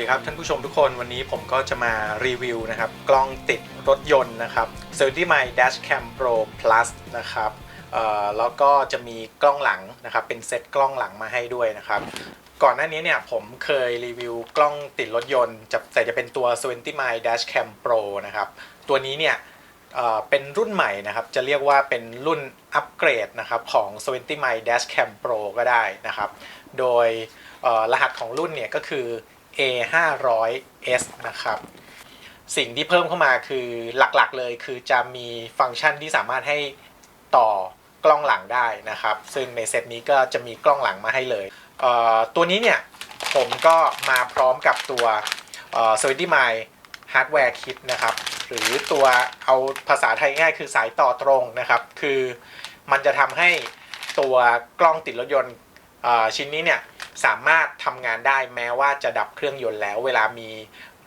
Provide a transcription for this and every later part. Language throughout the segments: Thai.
ดีครับท่านผู้ชมทุกคนวันนี้ผมก็จะมารีวิวนะครับ กล้องติดรถยนต์นะครับ c e r t i m y Dashcam Pro Plus นะครับแล้วก็จะมีกล้องหลังนะครับ เป็นเซตกล้องหลังมาให้ด้วยนะครับ ก่อนหน้านี้เนี่ยผมเคยรีวิวกล้องติดรถยนต์จะแต่จะเป็นตัว c e n t i m y Dashcam Pro นะครับ ตัวนี้เนี่ยเป็นรุ่นใหม่นะครับ จะเรียกว่าเป็นรุ่นอัปเกรดนะครับของ c e n t i m y Dashcam Pro ก็ได้นะครับ โดยรหัสของรุ่นเนี่ยก็คือ A500S นะครับ สิ่งที่เพิ่มเข้ามาคือหลักๆเลยคือจะมีฟังก์ชันที่สามารถให้ต่อกล้องหลังได้นะครับ ซึ่งในเซตนี้ก็จะมีกล้องหลังมาให้เลยเตัวนี้เนี่ยผมก็มาพร้อมกับตัวเอ่อ s w i t y m y Hardware Kit นะครับ หรือตัวเอาภาษาไทยง่ายคือสายต่อตรงนะครับ คือมันจะทำให้ตัวกล้องติดรถยนต์ชิ้นนี้เนี่ย สามารถทำงานได้แม้ว่าจะดับเครื่องยนต์แล้ว เวลามี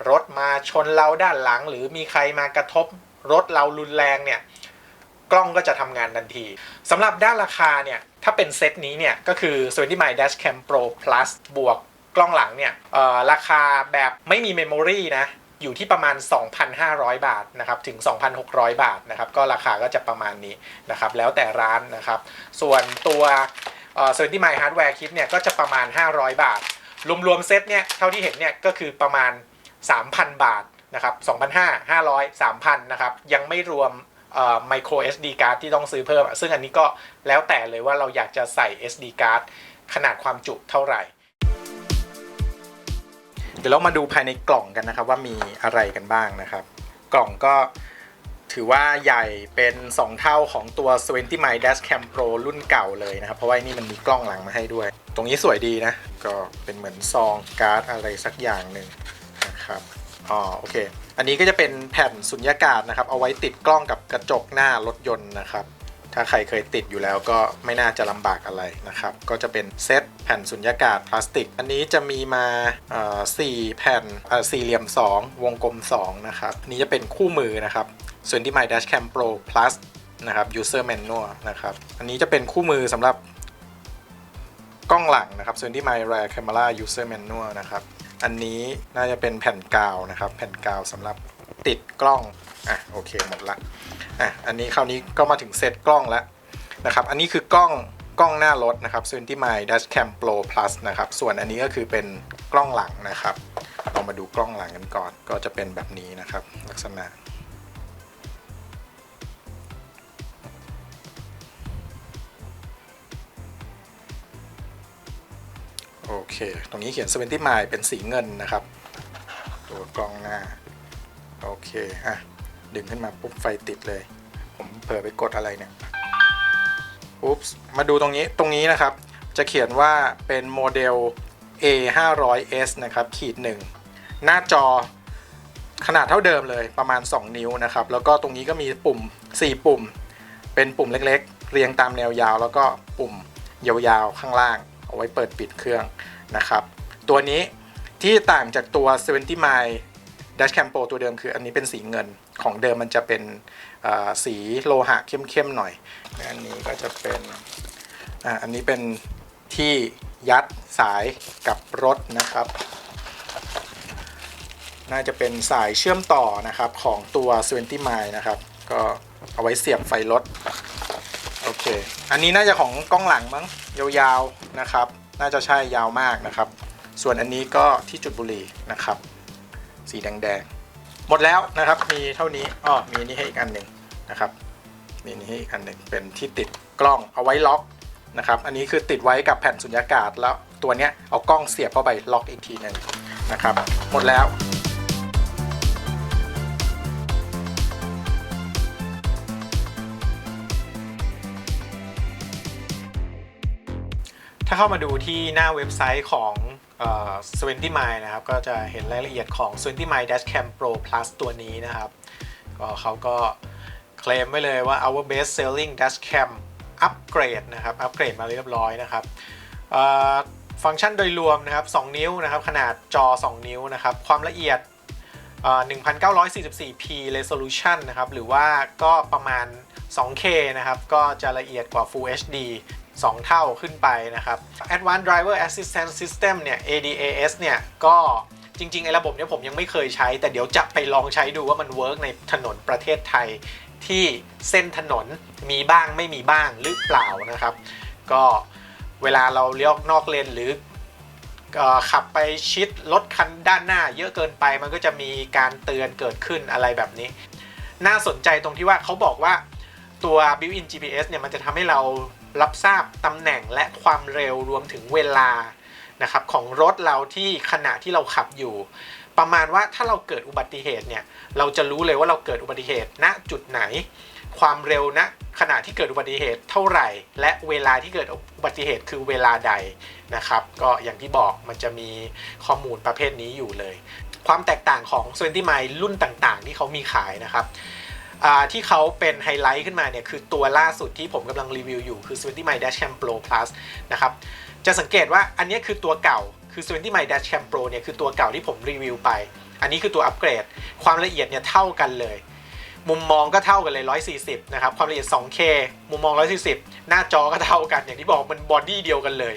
รถมาชนเราด้านหลัง หรือมีใครมากระทบรถเรารุนแรงเนี่ยกล้องก็จะทำงานทันทีสำหรับด้านราคาเนี่ยถ้าเป็นเซตนี้เนี่ยก็คือ s w i n y m y Dashcam Pro Plus บวกกล้องหลังเนี่ยราคาแบบไม่มีเมมโมรีนะอยู่ที่ประมาณ 2,500 บาทนะครับถึง 2,600 บาทนะครับก็ราคาก็จะประมาณนี้นะครับแล้วแต่ร้านนะครับ ส่วนตัว เอ่อ s w i n t y m y Hardware Kit เนี่ยก็จะประมาณ 500 บาท รวมๆเซตเนี่ยเท่าที่เห็นเนี่ยก็คือประมาณ 3,000 บาทนะครับ2,500 500 3,000นะครับยังไม่รวมไมโคร SD card ที่ต้องซื้อเพิ่ม ซึ่งอันนี้ก็แล้วแต่เลยว่าเราอยากจะใส่ SD card ขนาดความจุเท่าไหร่ เดี๋ยวเรามาดูภายในกล่องกันนะครับว่ามีอะไรกันบ้างนะครับ กล่องก็ ถือว่าใหญ่เป็น 2 เท่าของตัว s w i n t y m y Dashcam Pro รุ่นเก่าเลยนะครับ เพราะว่านี่มันมีกล้องหลังมาให้ด้วย ตรงนี้สวยดีนะ ก็เป็นเหมือนซองการ์ดอะไรสักอย่างหนึ่งนะครับอ๋อโอเค อันนี้ก็จะเป็นแผ่นสุญญากาศนะครับ เอาไว้ติดกล้องกับกระจกหน้ารถยนต์นะครับ ถ้าใครเคยติดอยู่แล้วก็ไม่น่าจะลำบากอะไรนะครับ ก็จะเป็นเซตแผ่นสุญญากาศพลาสติก อันนี้จะมีมาสี่แผ่นสี่เหลี่ยม 2 วงกลม 2 นะครับนนี้จะเป็นคู่มือนะครับส่วนที่ My Dashcam Pro Plus นะครับ User Manual นะครับ อันนี้จะเป็นคู่มือสำหรับกล้องหลังนะครับส่วนที่ My Rear Camera User Manual นะครับ อันนี้น่าจะเป็นแผ่นกาวนะครับ แผ่นกาวสำหรับติดกล้อง อะ โอเค หมดละ อะอันนี้คราวนี้ก็มาถึงเซตกล้องแล้วนะครับ อันนี้คือกล้องกล้องหน้ารถนะครับ s w i n t y My Dashcam Pro Plus นะครับ ส่วนอันนี้ก็คือเป็นกล้องหลังนะครับ เรามาดูกล้องหลังกันก่อน ก็จะเป็นแบบนี้นะครับ ลักษณะ โอเค ตรงนี้เขียน70ไมล์เป็นสีเงินนะครับ ตัวกล้องหน้า โอเค อะ ดึงขึ้นมาปุ๊บไฟติดเลย ผมเผลอไปกดอะไรเนี่ยอุ๊บมาดูตรงนี้ตรงนี้นะครับ จะเขียนว่าเป็นโมเดล A500S นะครับขีดหนึ่งหน้าจอขนาดเท่าเดิมเลยประมาณ 2 นิ้วนะครับ แล้วก็ตรงนี้ก็มีปุ่ม 4 ปุ่ม เป็นปุ่มเล็กๆ เรียงตามแนวยาว แล้วก็ปุ่มยาวๆ ข้างล่าง เอาไว้เปิดปิดเครื่องนะครับ ตัวนี้ที่ต่างจากตัว 70ไมล์ Dashcam Pro ตัวเดิมคืออันนี้เป็นสีเงินของเดิมมันจะเป็นสีโลหะเข้มๆหน่อย อันนี้ก็จะเป็นอ,อันนี้เป็นที่ยัดสายกับรถนะครับ น่าจะเป็นสายเชื่อมต่อนะครับของตัว70ไมล์นะครับ ก็เอาไว้เสียบไฟรถโอเค อันนี้น่าจะของกล้องหลังมั้งยาวๆนะครับ น่าจะใช่ยาวมากนะครับ ส่วนอันนี้ก็ที่จุดบุรีนะครับ สีแดงๆ หมดแล้วนะครับมีเท่านี้อ้อมีนี่ให้อีกอันหนึ่งนะครับมีนี่ให้อีกอันหนึ่งเป็นที่ติดกล้องเอาไว้ล็อกนะครับอันนี้คือติดไว้กับแผ่นสุญญากาศแล้วตัวเนี้ยเอากล้องเสียบเข้าไปล็อกอีกทีหนึ่งนะครับหมดแล้วถ้าเข้ามาดูที่หน้าเว็บไซต์ของ เอ่อ20 Mile นะครับก็จะเห็นรายละเอียดของ20 Mile Dashcam Pro Plus ตัวนี้นะครับก็เขาก็เคลมไว้เลยว่า our best selling dashcam upgrade นะครับอัปเกรดมาเรียบร้อยนะครับฟังก์ชันโดยรวมนะครับ 2 นิ้วนะครับ ขนาดจอ 2 นิ้วนะครับ ความละเอียดเอ่อ 1944p resolution นะครับ หรือว่าก็ประมาณ 2K นะครับ ก็จะละเอียดกว่า Full HD 2 เท่าขึ้นไปนะครับ Advanced Driver Assistance System เนี่ย ADAS เนี่ยก็จริงๆไอ้ระบบเนี้ยผมยังไม่เคยใช้ แต่เดี๋ยวจะไปลองใช้ดูว่ามันเวิร์กในถนนประเทศไทยที่เส้นถนนมีบ้างไม่มีบ้างหรือเปล่านะครับ ก็เวลาเราเลี้ยวนอกเลนหรือเอ่อขับไปชิดรถคันด้านหน้า เยอะเกินไปมันก็จะมีการเตือนเกิดขึ้นอะไรแบบนี้ น่าสนใจตรงที่ว่าเขาบอกว่าตัว built-in GPS เนี่ยมันจะทำให้เรา รับทราบตำแหน่งและความเร็วรวมถึงเวลานะครับของรถเราที่ขณะที่เราขับอยู่ ประมาณว่าถ้าเราเกิดอุบัติเหตุเนี่ยเราจะรู้เลยว่าเราเกิดอุบัติเหตุณจุดไหน ความเร็วณขณะที่เกิดอุบัติเหตุเท่าไหร่ และเวลาที่เกิดอุบัติเหตุคือเวลาใดนะครับ ก็อย่างที่บอกมันจะมีข้อมูลประเภทนี้อยู่เลย ความแตกต่างของ20ไมล์รุ่นต่างๆ ที่เขามีขายนะครับ ที่เขาเป็นไฮไลท์ขึ้นมาเนี่ยคือตัวล่าสุดที่ผมกำลังรีวิวอยู่คือ20 miles dash cam pro plus นะครับจะสังเกตว่าอันนี้คือตัวเก่าคือ20 miles dash cam pro เนี่ยคือตัวเก่าที่ผมรีวิวไป อันนี้คือตัวอัปเกรด ความละเอียดเนี่ยเท่ากันเลย มุมมองก็เท่ากันเลย 140 นะครับ ความละเอียด 2K มุมมอง 140 หน้าจอก็เท่ากัน อย่างที่บอกมันบอดี้เดียวกันเลย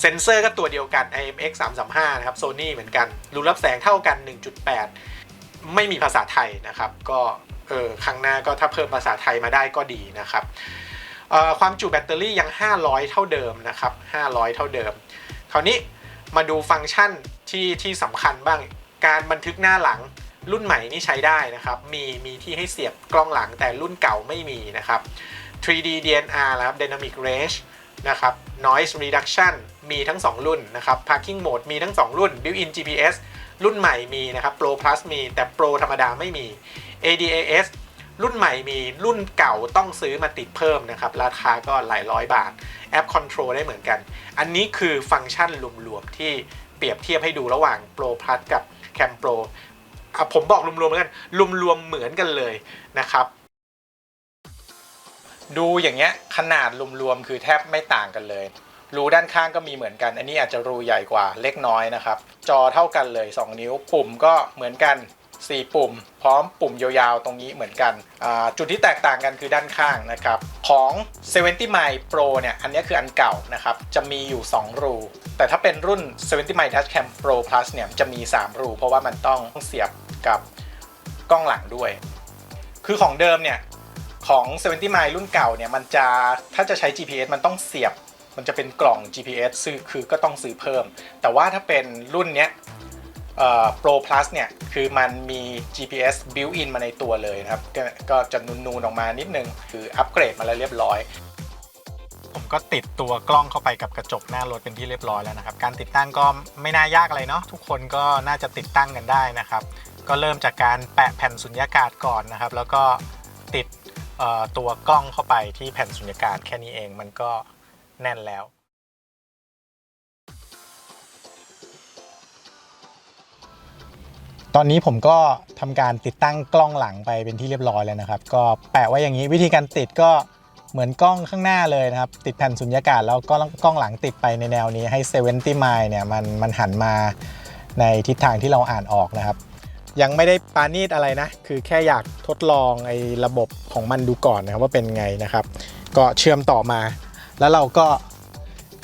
เซนเซอร์ก็ตัวเดียวกัน IMX 335 นะครับ Sony เหมือนกัน รูรับแสงเท่ากัน 1.8 ไม่มีภาษาไทยนะครับ ก็ เออครั้งหน้าก็ถ้าเพิ่มภาษาไทยมาได้ก็ดีนะครับความจุแบตเตอรี่ยัง 500 เท่าเดิมนะครับ 500 เท่าเดิม คราวนี้มาดูฟังก์ชันที่ที่สำคัญบ้าง การบันทึกหน้าหลังรุ่นใหม่นี่ใช้ได้นะครับ มีมีที่ให้เสียบกล้องหลังแต่รุ่นเก่าไม่มีนะครับ 3D DNR นะครับ Dynamic Range นะครับ Noise Reduction มีทั้ง 2 รุ่นนะครับ Parking Mode มีทั้ง 2 รุ่น Built-in GPS รุ่นใหม่มีนะครับ Pro Plus มีแต่ Pro ธรรมดาไม่มี ADAS รุ่นใหม่มีรุ่นเก่าต้องซื้อมาติดเพิ่มนะครับ ราคาก็หลายร้อยบาท แอป Control ได้เหมือนกัน อันนี้คือฟังก์ชันรวมๆที่เปรียบเทียบให้ดูระหว่าง Pro Plus กับ Cam Pro อะผมบอกรวมๆแล้วกันรวมๆเหมือนกันเลยนะครับ ดูอย่างเงี้ยขนาดรวมๆคือแทบไม่ต่างกันเลย รูด้านข้างก็มีเหมือนกัน อันนี้อาจจะรูใหญ่กว่าเล็กน้อยนะครับ จอเท่ากันเลย 2 นิ้ว ปุ่มก็เหมือนกัน 4 ปุ่ม พร้อมปุ่มยาวๆ ตรงนี้เหมือนกัน จุดที่แตกต่างกันคือด้านข้างนะครับ ของ 70 m i pro เนี่ย อันนี้คืออันเก่านะครับ จะมีอยู่ 2 รู แต่ถ้าเป็นรุ่น 70 m i dash cam pro plus เนี่ย จะมี 3 รู เพราะว่ามันต้องเสียบกับกล้องหลังด้วย คือของเดิมเนี่ยของ 70 m i รุ่นเก่าเนี่ยมันจะถ้าจะใช้ GPS มันต้องเสียบ มันจะเป็นกล่อง GPS ซื้อคือก็ต้องซื้อเพิ่ม แต่ว่าถ้าเป็นรุ่นเนี้ย Pro Plus เนี่ย คือมันมี GPS built in มาในตัวเลยนะครับกก็จะนูนๆออกมานิดนึง คืออัปเกรดมาแล้วเรียบร้อย ผมก็ติดตัวกล้องเข้าไปกับกระจกหน้ารถเป็นที่เรียบร้อยแล้วนะครับ การติดตั้งก็ไม่น่ายากอะไรเนาะ ทุกคนก็น่าจะติดตั้งกันได้นะครับ ก็เริ่มจากการแปะแผ่นสุญญากาศก่อนนะครับ แล้วก็ติดตัวกล้องเข้าไปที่แผ่นสุญญากาศแค่นี้เอง มันก็ แน่นแล้ว ตอนนี้ผมก็ทำการติดตั้งกล้องหลังไปเป็นที่เรียบร้อยแล้วนะครับ ก็แปะไว้อย่างนี้วิธีการติดก็เหมือนกล้องข้างหน้าเลยนะครับ ติดแผ่นสุญญากาศแล้วก็กล้องหลังติดไปในแนวนี้ให้ 70ไมล์เนี่ยมันมันหันมาในทิศทางที่เราอ่านออกนะครับ ยังไม่ได้ปานีตอะไรนะ คือแค่อยากทดลองไอ้ระบบของมันดูก่อนนะครับว่าเป็นไงนะครับ ก็เชื่อมต่อมา แล้วเราก็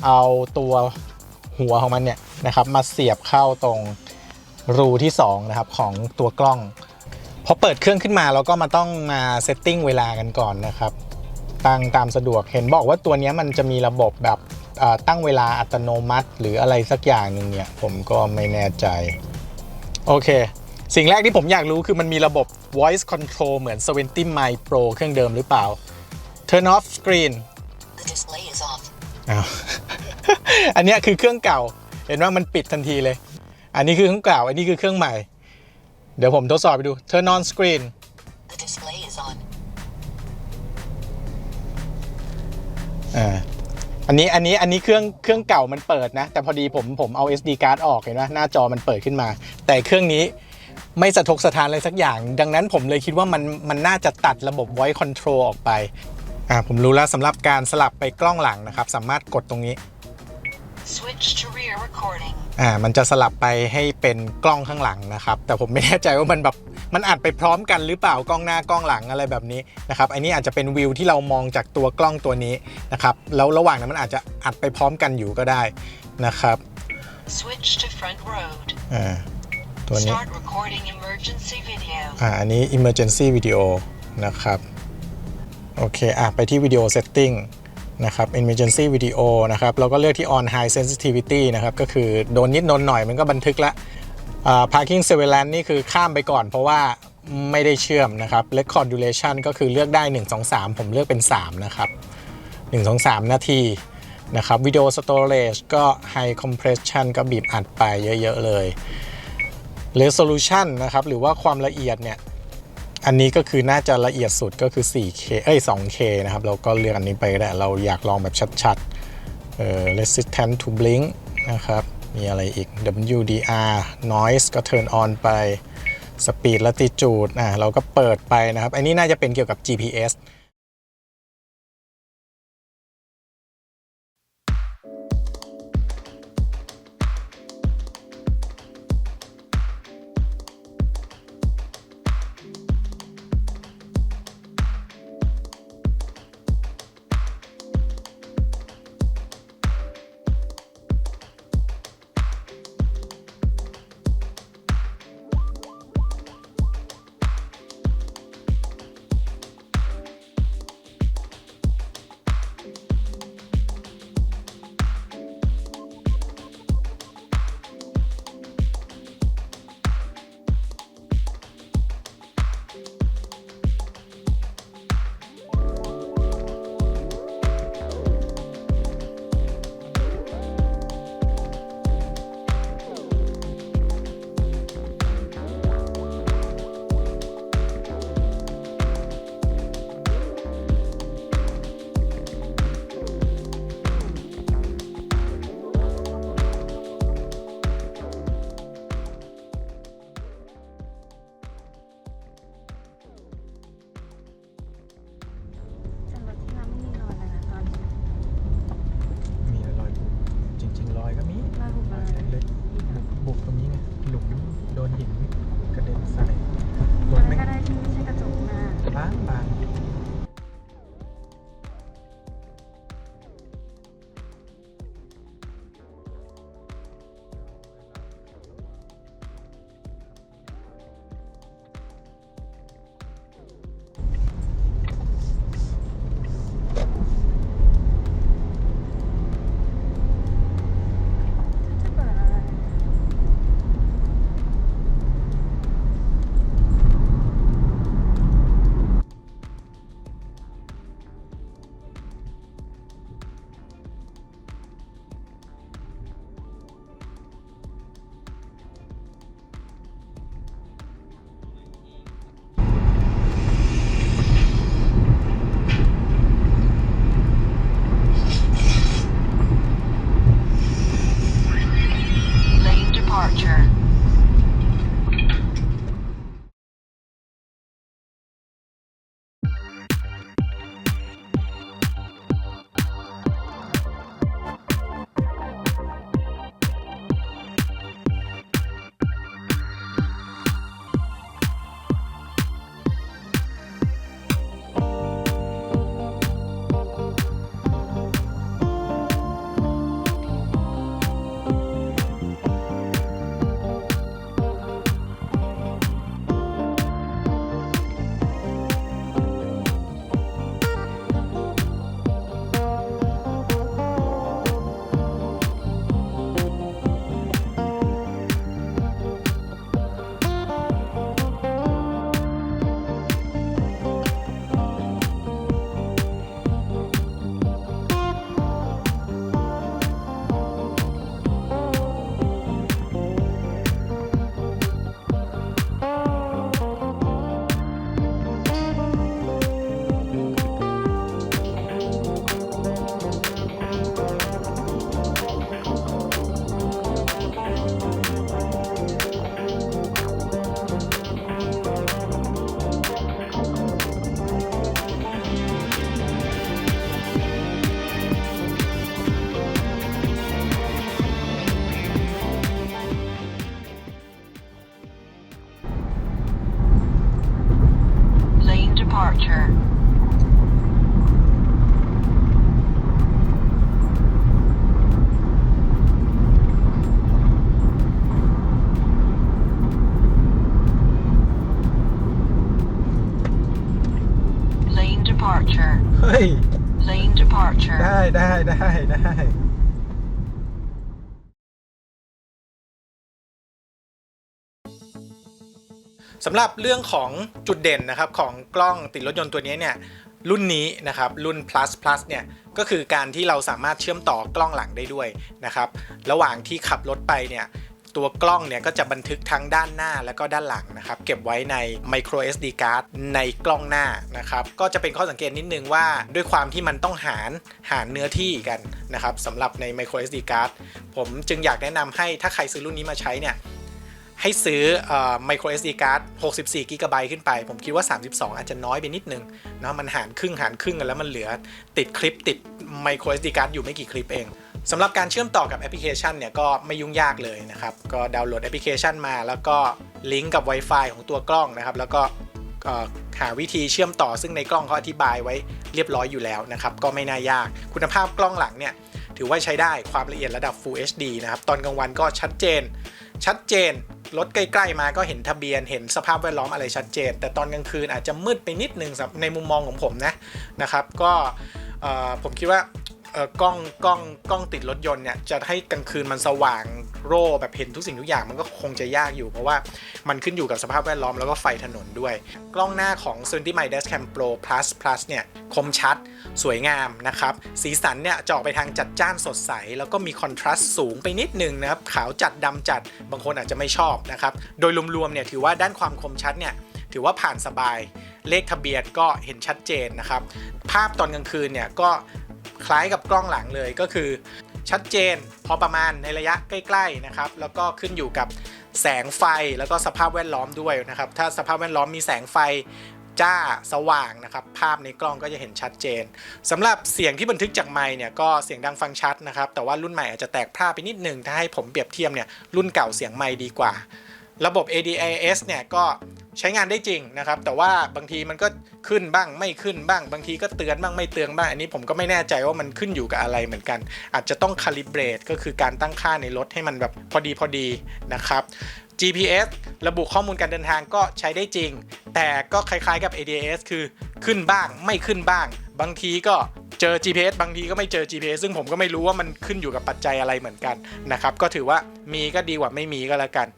เอาตัวหัวของมันเนี่ยนะครับ มาเสียบเข้าตรงรูที่2นะครับของตัวกล้องพอเปิดเครื่องขึ้นมาเราก็มาต้องมาเซตติ้งเวลากันก่อนนะครับตั้งตามสะดวกเห็นบอกว่าตัวนี้มันจะมีระบบแบบตั้งเวลาอัตโนมัติ หรืออะไรสักอย่างหนึ่งเนี่ยผมก็ไม่แน่ใจ โอเค สิ่งแรกที่ผมอยากรู้คือมันมีระบบ voice control เหมือน70 m i pro เครื่องเดิมหรือเปล่า turn off screen The display is off. อ้าวอันเนี้ยคือเครื่องเก่า เห็นว่ามันปิดทันทีเลย อันนี้คือเครื่องเก่า อันนี้คือเครื่องใหม่ เดี๋ยวผมทดสอบไปดู turn on screen The display is on. อ่าอันนี้อันนี้อันนี้เครื่องเครื่องเก่ามันเปิดนะ แต่พอดีผมผมเอา SD card ออกเห็นไหมหน้าจอมันเปิดขึ้นมา แต่เครื่องนี้ไม่สะทกสะท้านอะไรสักอย่าง ดังนั้นผมเลยคิดว่ามันมันน่าจะตัดระบบ voice control ออกไป อ่าผมรู้แล้วสำหรับการสลับไปกล้องหลังนะครับ สามารถกดตรงนี้ Switch to rear recording. อ่ามันจะสลับไปให้เป็นกล้องข้างหลังนะครับ แต่ผมไม่แน่ใจว่ามันแบบมันอัดไปพร้อมกันหรือเปล่ากล้องหน้ากล้องหลังอะไรแบบนี้นะครับอันนี้อาจจะเป็นวิวที่เรามองจากตัวกล้องตัวนี้นะครับแล้วระหว่างนั้นมันอาจจะอัดไปพร้อมกันอยู่ก็ได้นะครับ Switch to front road. อ่าตัวนี้ Start recording emergency video. อ่าอันนี้ emergency video นะครับ โอเคอะไปที่ video setting นะครับ emergency video นะครับ เราก็เลือกที่ on high sensitivity นะครับ ก็คือโดนนิดโดนหน่อยมันก็บันทึกละอ่า parking surveillance นี่คือข้ามไปก่อนเพราะว่าไม่ได้เชื่อมนะครับ record duration ก็คือเลือกได้ 1 2 3 ผมเลือกเป็น 3 นะครับ 1 2 3 นาทีนะครับ video storage ก็ high compression ก็บีบอัดไปเยอะ ๆ เลย resolution นะครับ หรือว่าความละเอียดเนี่ย อันนี้ก็คือน่าจะละเอียดสุดก็คือ 4K เอ้ย 2K นะครับ เราก็เลือกอันนี้ไปแหละเราอยากลองแบบชัดๆเอ่อ resistant to blink นะครับ มีอะไรอีก WDR noise ก็ turn on ไป speed latitude อะเราก็เปิดไปนะครับ อันนี้น่าจะเป็นเกี่ยวกับ GPS departure. เฮ้ย Lane departure. ได้ได้ได้ได้สำหรับเรื่องของจุดเด่นนะครับของกล้องติดรถยนต์ตัวนี้เนี่ยรุ่นนี้นะครับรุ่น plus plus เนี่ยก็คือการที่เราสามารถเชื่อมต่อกล้องหลังได้ด้วยนะครับระหว่างที่ขับรถไปเนี่ย ตัวกล้องเนี่ยก็จะบันทึกทั้งด้านหน้าแล้วก็ด้านหลังนะครับเก็บไว้ใน micro SD card ในกล้องหน้านะครับก็จะเป็นข้อสังเกตนิดนึงว่าด้วยความที่มันต้องหารหารเนื้อที่กันนะครับสำหรับใน micro SD card ผมจึงอยากแนะนำให้ถ้าใครซื้อรุ่นนี้มาใช้เนี่ยให้ซื้อเอ่อ micro SD card 64 g b ขึ้นไป ผมคิดว่า 32 อาจจะน้อยไปนิดนึงเนาะมันหารครึ่งหารครึ่งกันแล้วมันเหลือติดคลิปติด micro SD card อยู่ไม่กี่คลิปเอง สำหรับการเชื่อมต่อกับแอปพลิเคชันเนี่ยก็ไม่ยุ่งยากเลยนะครับ ก็ดาวน์โหลดแอปพลิเคชันมา แล้วก็ลิงก์กับ Wi-Fi ของตัวกล้องนะครับ แล้วก็หาวิธีเชื่อมต่อซึ่งในกล้องเขาอธิบายไว้เรียบร้อยอยู่แล้วนะครับ ก็ไม่น่ายาก คุณภาพกล้องหลังเนี่ยถือว่าใช้ได้ความละเอียดระดับ Full HD นะครับ ตอนกลางวันก็ชัดเจน ชัดเจน รถใกล้ๆมาก็เห็นทะเบียน เห็นสภาพแวดล้อมอะไรชัดเจน แต่ตอนกลางคืนอาจจะมืดไปนิดนึงสำหรับในมุมมองของผมนะนะครับ ก็ผมคิดว่า กล้องกล้องกล้องติดรถยนต์เนี่ยจะให้กลางคืนมันสว่างโร่แบบเห็นทุกสิ่งทุกอย่างมันก็คงจะยากอยู่ เพราะว่ามันขึ้นอยู่กับสภาพแวดล้อมแล้วก็ไฟถนนด้วย กล้องหน้าของ s o n y m y Dashcam Pro Plus Plus เนี่ยคมชัดสวยงามนะครับ สีสันเนี่ยจะออกไปทางจัดจ้านสดใส แล้วก็มีคอนทราสต์สูงไปนิดนึงนะครับ ขาวจัดดำจัดบางคนอาจจะไม่ชอบนะครับ โดยรวมๆเนี่ยถือว่าด้านความคมชัดเนี่ยถือว่าผ่านสบายเลขทะเบียนก็เห็นชัดเจนนะครับ ภาพตอนกลางคืนเนี่ยก็ คล้ายกับกล้องหลังเลยก็คือ ชัดเจนพอประมาณในระยะใกล้ๆนะครับ แล้วก็ขึ้นอยู่กับแสงไฟแล้วก็สภาพแวดล้อมด้วยนะครับ ถ้าสภาพแวดล้อมมีแสงไฟจ้าสว่างนะครับ ภาพในกล้องก็จะเห็นชัดเจนสำหรับเสียงที่บันทึกจากไมค์เนี่ยก็เสียงดังฟังชัดนะครับ แต่ว่ารุ่นใหม่อาจจะแตกพร่าไปนิดนึงถ้าให้ผมเปรียบเทียบเนี่ยรุ่นเก่าเสียงไมค์ดีกว่า ระบบ ADAS เนี่ยก็ใช้งานได้จริงนะครับ แต่ว่าบางทีมันก็ขึ้นบ้างไม่ขึ้นบ้าง บางทีก็เตือนบ้างไม่เตือนบ้าง อันนี้ผมก็ไม่แน่ใจว่ามันขึ้นอยู่กับอะไรเหมือนกัน อาจจะต้อง calibrate ก็คือการตั้งค่าในรถให้มันแบบพอดีพอดีนะครับ GPS ระบุข้อมูลการเดินทางก็ใช้ได้จริง แต่ก็คล้ายๆกับ ADS คือขึ้นบ้างไม่ขึ้นบ้าง บางทีก็เจอ GPS บางทีก็ไม่เจอ GPS ซึ่งผมก็ไม่รู้ว่ามันขึ้นอยู่กับปัจจัยอะไรเหมือนกันนะครับ ก็ถือว่ามีก็ดีกว่าไม่มีก็แล้วกัน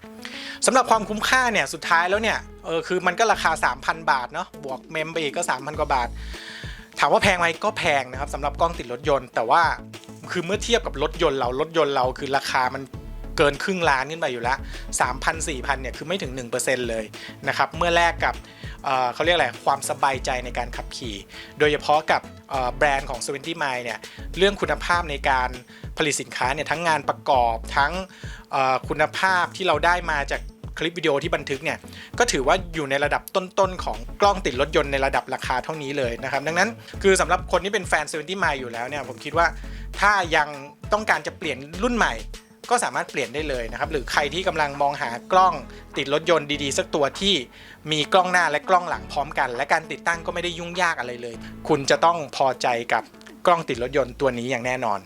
สำหรับความคุ้มค่าเนี่ยสุดท้ายแล้วเนี่ยเออคือมันก็ราคา 3,000 บาทเนาะบวกเมมไปอีกก็ 3,000 กว่าบาท ถามว่าแพงไหมก็แพงนะครับสำหรับกล้องติดรถยนต์ แต่ว่าคือเมื่อเทียบกับรถยนต์เรารถยนต์เราคือราคามันเกินครึ่งล้านขึ้นไปอยู่แล้ว3,000 4,000เนี่ยคือไม่ถึง 1%เลยนะครับเมื่อแลกกับ เขาเรียกอะไรความสบายใจในการขับขี่ โดยเฉพาะกับแบรนด์ของ70 Mile เนี่ยเรื่องคุณภาพในการผลิตสินค้าเนี่ยทั้งงานประกอบทั้งคุณภาพที่เราได้มาจากคลิปวิดีโอที่บันทึกเนี่ยก็ถือว่าอยู่ในระดับต้นๆของกล้องติดรถยนต์ในระดับราคาเท่านี้เลยนะครับ ดังนั้นคือสำหรับคนที่เป็นแฟน70 Mile อยู่แล้วเนี่ยผมคิดว่าถ้ายังต้องการจะเปลี่ยนรุ่นใหม่ ก็สามารถเปลี่ยนได้เลยนะครับ หรือใครที่กำลังมองหากล้องติดรถยนต์ดีๆ สักตัวที่มีกล้องหน้าและกล้องหลังพร้อมกัน และการติดตั้งก็ไม่ได้ยุ่งยากอะไรเลย คุณจะต้องพอใจกับกล้องติดรถยนต์ตัวนี้อย่างแน่นอน